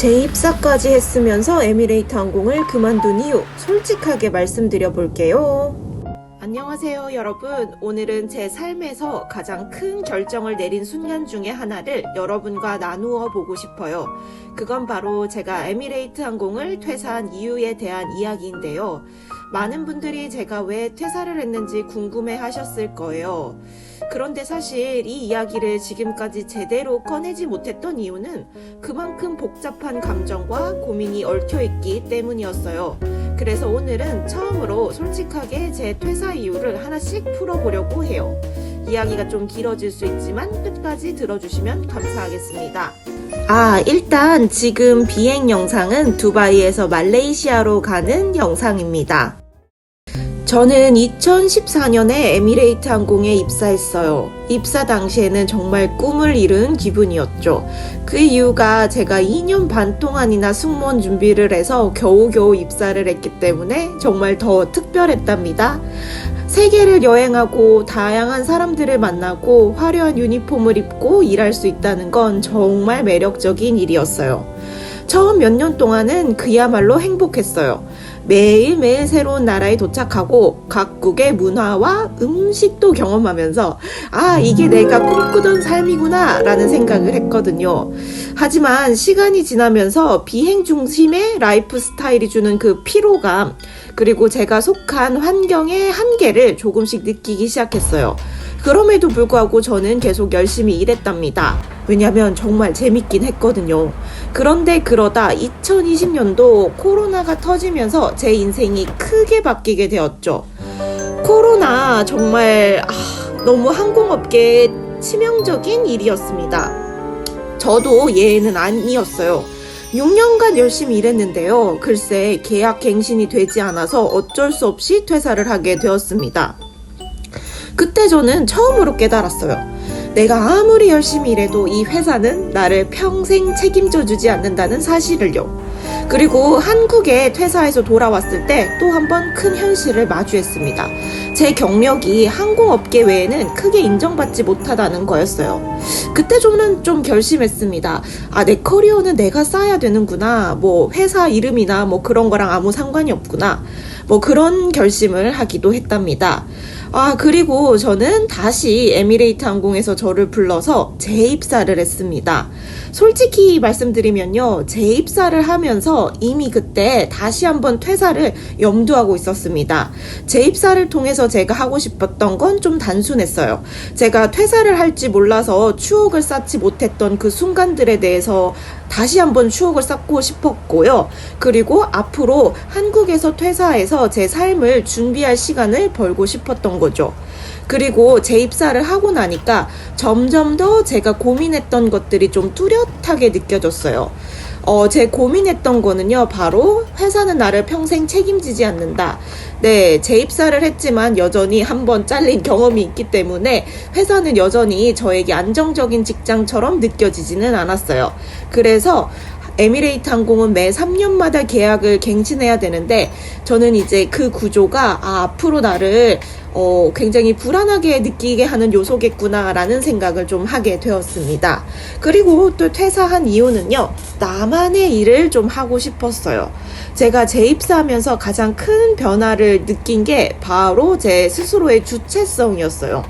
재입사까지 했으면서 에미레이트 항공을 그만둔 이유 솔직하게 말씀드려 볼게요. 안녕하세요, 여러분. 오늘은 제 삶에서 가장 큰 결정을 내린 순간 중에 하나를 여러분과 나누어 보고 싶어요. 그건 바로 제가 에미레이트 항공을 퇴사한 이유에 대한 이야기인데요. 많은 분들이 제가 왜 퇴사를 했는지 궁금해 하셨을 거예요. 그런데 사실 이 이야기를 지금까지 제대로 꺼내지 못했던 이유는 그만큼 복잡한 감정과 고민이 얽혀 있기 때문이었어요. 그래서 오늘은 처음으로 솔직하게 제 퇴사 이유를 하나씩 풀어보려고 해요. 이야기가 좀 길어질 수 있지만 끝까지 들어주시면 감사하겠습니다. 아, 일단 지금 비행 영상은 두바이에서 말레이시아로 가는 영상입니다. 저는 2014년에 에미레이트 항공에 입사했어요. 입사 당시에는 정말 꿈을 이룬 기분이었죠. 그 이유가 제가 2년 반 동안이나 승무원 준비를 해서 겨우겨우 입사를 했기 때문에 정말 더 특별했답니다. 세계를 여행하고 다양한 사람들을 만나고 화려한 유니폼을 입고 일할 수 있다는 건 정말 매력적인 일이었어요. 처음 몇 년 동안은 그야말로 행복했어요. 매일매일 새로운 나라에 도착하고 각국의 문화와 음식도 경험하면서 아, 이게 내가 꿈꾸던 삶이구나 라는 생각을 했거든요. 하지만 시간이 지나면서 비행 중심의 라이프 스타일이 주는 그 피로감, 그리고 제가 속한 환경의 한계를 조금씩 느끼기 시작했어요. 그럼에도 불구하고 저는 계속 열심히 일했답니다. 왜냐면 정말 재밌긴 했거든요. 그런데 그러다 2020년도 코로나가 터지면서 제 인생이 크게 바뀌게 되었죠. 코로나 정말 아, 너무 항공업계에 치명적인 일이었습니다. 저도 예외는 아니었어요. 6년간 열심히 일했는데요. 글쎄 계약 갱신이 되지 않아서 어쩔 수 없이 퇴사를 하게 되었습니다. 그때 저는 처음으로 깨달았어요. 내가 아무리 열심히 일해도 이 회사는 나를 평생 책임져 주지 않는다는 사실을요. 그리고 한국에 퇴사해서 돌아왔을 때 또 한 번 큰 현실을 마주했습니다. 제 경력이 항공업계 외에는 크게 인정받지 못하다는 거였어요. 그때 저는 좀 결심했습니다. 아, 내 커리어는 내가 쌓아야 되는구나. 뭐, 회사 이름이나 뭐 그런 거랑 아무 상관이 없구나. 뭐 그런 결심을 하기도 했답니다. 아, 그리고 저는 다시 에미레이트 항공에서 저를 불러서 재입사를 했습니다. 솔직히 말씀드리면요, 재입사를 하면서 이미 그때 다시 한번 퇴사를 염두하고 있었습니다. 재입사를 통해서 제가 하고 싶었던 건 좀 단순했어요. 제가 퇴사를 할지 몰라서 추억을 쌓지 못했던 그 순간들에 대해서 다시 한번 추억을 쌓고 싶었고요. 그리고 앞으로 한국에서 퇴사해서 제 삶을 준비할 시간을 벌고 싶었던 거죠. 그리고 재입사를 하고 나니까 점점 더 제가 고민했던 것들이 좀 뚜렷하게 느껴졌어요. 어, 제 고민했던 거는요, 바로 회사는 나를 평생 책임지지 않는다. 네, 재입사를 했지만 여전히 한번 잘린 경험이 있기 때문에 회사는 여전히 저에게 안정적인 직장처럼 느껴지지는 않았어요. 그래서 에미레이트 항공은 매 3년마다 계약을 갱신해야 되는데 저는 이제 그 구조가 아, 앞으로 나를 어, 굉장히 불안하게 느끼게 하는 요소겠구나라는 생각을 좀 하게 되었습니다. 그리고 또 퇴사한 이유는요, 나만의 일을 좀 하고 싶었어요. 제가 재입사하면서 가장 큰 변화를 느낀 게 바로 제 스스로의 주체성이었어요.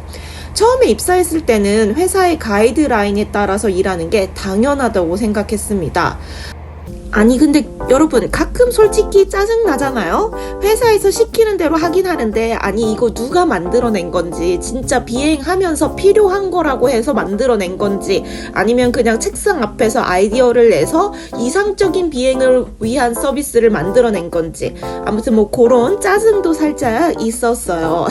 처음에 입사했을 때는 회사의 가이드라인에 따라서 일하는 게 당연하다고 생각했습니다. 아니 근데 여러분 가끔 솔직히 짜증 나잖아요. 회사에서 시키는 대로 하긴 하는데 아니 이거 누가 만들어낸 건지 진짜 비행하면서 필요한 거라고 해서 만들어낸 건지 아니면 그냥 책상 앞에서 아이디어를 내서 이상적인 비행을 위한 서비스를 만들어낸 건지 아무튼 뭐 그런 짜증도 살짝 있었어요.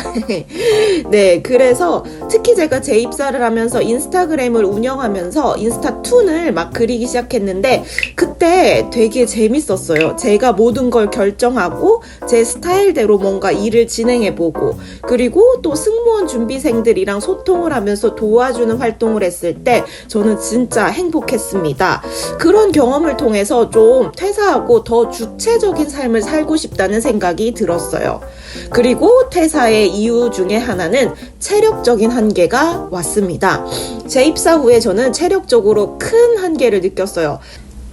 네 그래서 특히 제가 재입사를 하면서 인스타그램을 운영하면서 인스타 툰을 막 그리기 시작했는데 그때 되게 재밌었어요. 제가 모든 걸 결정하고 제 스타일대로 뭔가 일을 진행해보고 그리고 또 승무원 준비생들이랑 소통을 하면서 도와주는 활동을 했을 때 저는 진짜 행복했습니다. 그런 경험을 통해서 좀 퇴사하고 더 주체적인 삶을 살고 싶다는 생각이 들었어요. 그리고 퇴사의 이유 중에 하나는 체력적인 한계가 왔습니다. 재입사 후에 저는 체력적으로 큰 한계를 느꼈어요.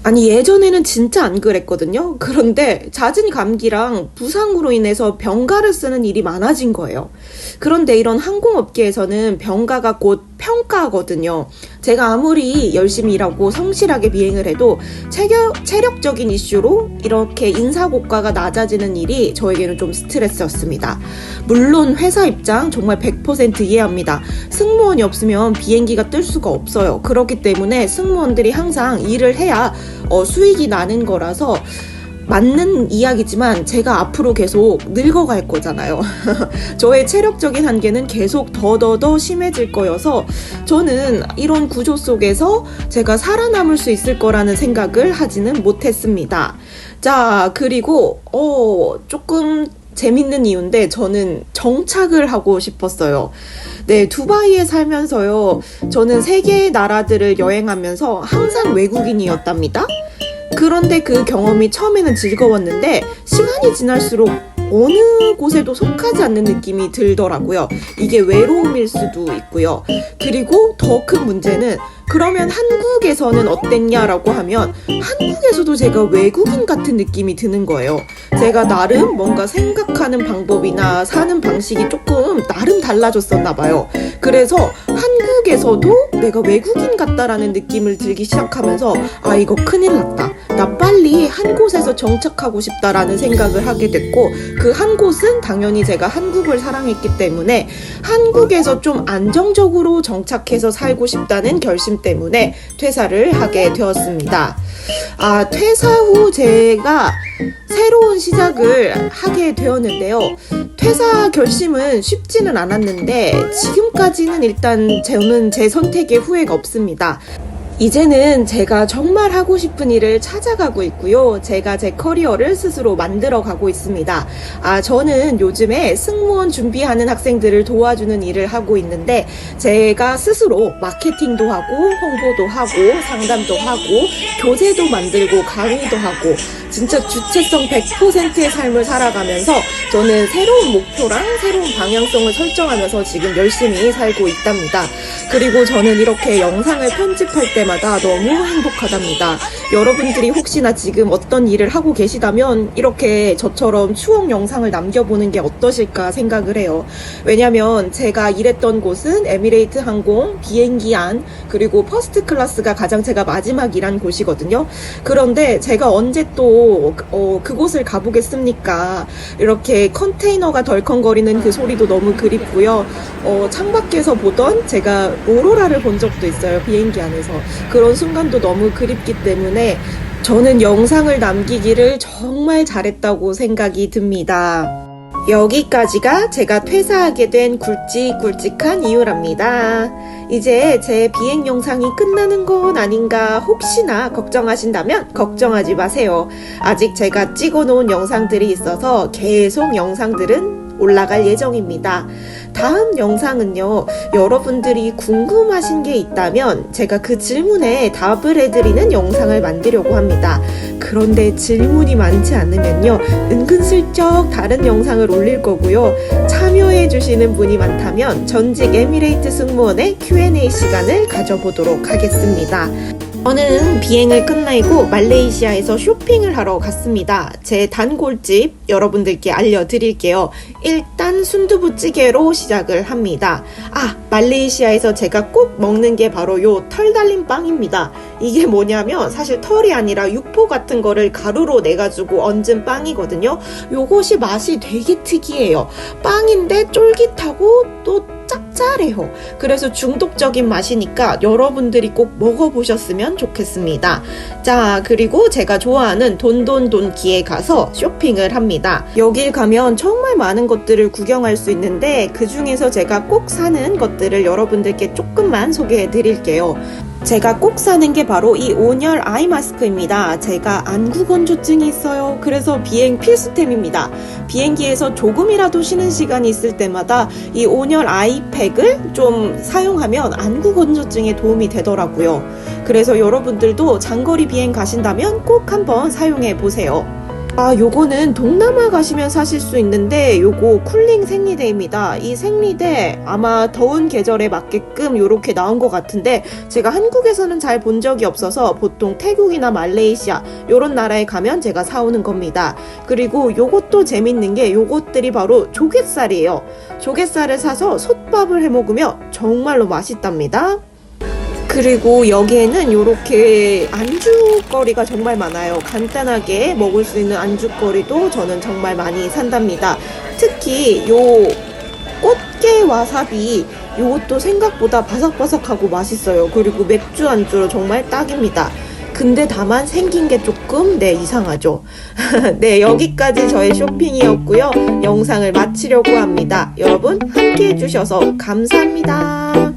아니 예전에는 진짜 안 그랬거든요. 그런데 잦은 감기랑 부상으로 인해서 병가를 쓰는 일이 많아진 거예요. 그런데 이런 항공업계에서는 병가가 곧 평가거든요. 제가 아무리 열심히 일하고 성실하게 비행을 해도 체격, 체력적인 이슈로 이렇게 인사고가가 낮아지는 일이 저에게는 좀 스트레스였습니다. 물론 회사 입장 정말 100% 이해합니다. 승무원이 없으면 비행기가 뜰 수가 없어요. 그렇기 때문에 승무원들이 항상 일을 해야 어, 수익이 나는 거라서 맞는 이야기지만 제가 앞으로 계속 늙어갈 거잖아요. 저의 체력적인 한계는 계속 더더더 심해질 거여서 저는 이런 구조 속에서 제가 살아남을 수 있을 거라는 생각을 하지는 못했습니다. 자, 그리고, 어, 조금 재밌는 이유인데 저는 정착을 하고 싶었어요. 네, 두바이에 살면서요. 저는 세계 나라들을 여행하면서 항상 외국인이었답니다. 그런데 그 경험이 처음에는 즐거웠는데 시간이 지날수록 어느 곳에도 속하지 않는 느낌이 들더라고요. 이게 외로움일 수도 있고요. 그리고 더 큰 문제는 그러면 한국에서는 어땠냐라고 하면 한국에서도 제가 외국인 같은 느낌이 드는 거예요. 제가 나름 뭔가 생각하는 방법이나 사는 방식이 조금 나름 달라졌었나 봐요. 그래서 한국에서도 내가 외국인 같다라는 느낌을 들기 시작하면서 아 이거 큰일 났다. 나 빨리 한 곳에서 정착하고 싶다라는 생각을 하게 됐고 그 한 곳은 당연히 제가 한국을 사랑했기 때문에 한국에서 좀 안정적으로 정착해서 살고 싶다는 결심 때문에 퇴사를 하게 되었습니다. 아, 퇴사 후 제가 새로운 시작을 하게 되었는데요. 퇴사 결심은 쉽지는 않았는데 지금까지는 일단 저는 제 선택에 후회가 없습니다. 이제는 제가 정말 하고 싶은 일을 찾아가고 있고요. 제가 제 커리어를 스스로 만들어 가고 있습니다. 아, 저는 요즘에 승무원 준비하는 학생들을 도와주는 일을 하고 있는데 제가 스스로 마케팅도 하고 홍보도 하고 상담도 하고 교재도 만들고 강의도 하고 진짜 주체성 100%의 삶을 살아가면서 저는 새로운 목표랑 새로운 방향성을 설정하면서 지금 열심히 살고 있답니다. 그리고 저는 이렇게 영상을 편집할 때 마다 너무 행복하답니다. 여러분들이 혹시나 지금 어떤 일을 하고 계시다면 이렇게 저처럼 추억 영상을 남겨보는 게 어떠실까 생각을 해요. 왜냐면 제가 일했던 곳은 에미레이트 항공, 비행기 안, 그리고 퍼스트 클래스가 가장 제가 마지막 일한 곳이거든요. 그런데 제가 언제 또 어, 그곳을 가보겠습니까? 이렇게 컨테이너가 덜컹거리는 그 소리도 너무 그립고요. 어, 창밖에서 보던 제가 오로라를 본 적도 있어요. 비행기 안에서. 그런 순간도 너무 그립기 때문에 저는 영상을 남기기를 정말 잘했다고 생각이 듭니다. 여기까지가 제가 퇴사하게 된 굵직굵직한 이유랍니다. 이제 제 비행 영상이 끝나는 건 아닌가 혹시나 걱정하신다면 걱정하지 마세요. 아직 제가 찍어 놓은 영상들이 있어서 계속 영상들은 올라갈 예정입니다. 다음 영상은요, 여러분들이 궁금하신 게 있다면 제가 그 질문에 답을 해드리는 영상을 만들려고 합니다. 그런데 질문이 많지 않으면요, 은근슬쩍 다른 영상을 올릴 거고요. 참여해주시는 분이 많다면 전직 에미레이트 승무원의 Q&A 시간을 가져보도록 하겠습니다. 저는 비행을 끝내고 말레이시아에서 쇼핑을 하러 갔습니다. 제 단골집 여러분들께 알려드릴게요. 일단 순두부찌개로 시작을 합니다. 아, 말레이시아에서 제가 꼭 먹는 게 바로 요 털 달린 빵입니다. 이게 뭐냐면 사실 털이 아니라 육포 같은 거를 가루로 내가지고 얹은 빵이거든요. 요것이 맛이 되게 특이해요. 빵인데 쫄깃하고 또 짭 짤해요. 그래서 중독적인 맛이니까 여러분들이 꼭 먹어보셨으면 좋겠습니다. 자, 그리고 제가 좋아하는 돈돈돈기에 가서 쇼핑을 합니다. 여길 가면 정말 많은 것들을 구경할 수 있는데 그 중에서 제가 꼭 사는 것들을 여러분들께 조금만 소개해 드릴게요. 제가 꼭 사는 게 바로 이 온열 아이 마스크입니다. 제가 안구 건조증이 있어요. 그래서 비행 필수템입니다. 비행기에서 조금이라도 쉬는 시간이 있을 때마다 이 온열 아이팩 을 좀 사용하면 안구 건조증에 도움이 되더라고요. 그래서 여러분들도 장거리 비행 가신다면 꼭 한번 사용해 보세요. 아, 요거는 동남아 가시면 사실 수 있는데 요거 쿨링 생리대입니다. 이 생리대 아마 더운 계절에 맞게끔 요렇게 나온 것 같은데 제가 한국에서는 잘 본 적이 없어서 보통 태국이나 말레이시아 요런 나라에 가면 제가 사오는 겁니다. 그리고 요것도 재밌는 게 요것들이 바로 조갯살이에요. 조갯살을 사서 솥밥을 해 먹으면 정말로 맛있답니다. 그리고 여기에는 이렇게 안주거리가 정말 많아요. 간단하게 먹을 수 있는 안주거리도 저는 정말 많이 산답니다. 특히 요 꽃게 와사비 요것도 생각보다 바삭바삭하고 맛있어요. 그리고 맥주 안주로 정말 딱입니다. 근데 다만 생긴 게 조금 네 이상하죠. 네 여기까지 저의 쇼핑이었고요. 영상을 마치려고 합니다. 여러분 함께 해주셔서 감사합니다.